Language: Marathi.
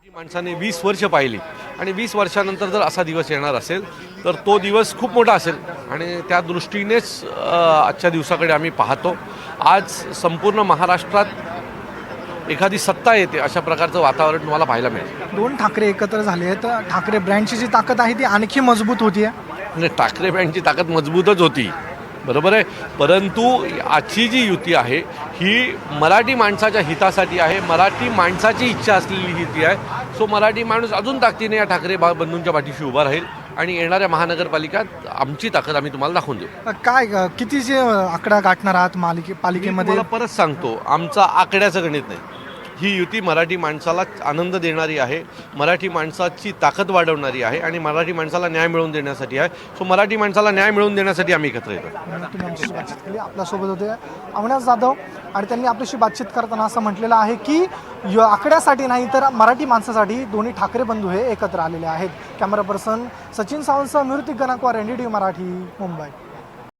मराठी माणसाने वीस वर्ष पाहिली. आणि वीस वर्षानंतर जर असा दिवस येणार असेल तर तो दिवस खूप मोठा असेल. आणि त्या दृष्टीनेच आजच्या दिवसाकडे आम्ही पाहतो. आज संपूर्ण महाराष्ट्रात एखादी सत्ता येते अशा प्रकारचं वातावरण तुम्हाला पाहायला मिळेल. दोन ठाकरे एकत्र झाले आहेत. ठाकरे ब्रँडची जी ताकद आहे ती आणखी मजबूत होती आहे ठाकरे बँकची ताकद मजबूतच होती. बरोबर आहे? परंतु आजची जी युती आहे ही मराठी माणसाच्या हितासाठी आहे. मराठी माणसाची इच्छा असलेली युती आहे. सो मराठी माणूस अजून ताकदीने या ठाकरे बा बंधूंच्या पाठीशी उभा राहील आणि येणाऱ्या महानगरपालिकात आमची ताकद आम्ही तुम्हाला दाखवून देऊ. काय अ, किती जे अ, आकडा गाठणार आहात मालिके पालिकेमध्ये? परत सांगतो आमचा आकड्याचं गणित नाही. ही युती मराठी माणसाला आनंद देणारी आहे मराठी माणसाची ताकद वाढवणारी आहे आणि मराठी माणसाला न्याय मिळवून देण्यासाठी आहे. सो मराठी माणसाला न्याय मिळवून देण्यासाठी आम्ही एकत्र येतो बातचीत केली. आपल्यासोबत होते अविनाश जाधव आणि त्यांनी आपल्याशी बातचीत करताना असं म्हटलेलं आहे की य- आकड्यासाठी नाही तर मराठी माणसासाठी दोन्ही ठाकरे बंधू हे एकत्र आलेले आहेत. Camera person Sachin सावंतसह Nivrutti Ganakwar N D T Marathi Mumbai.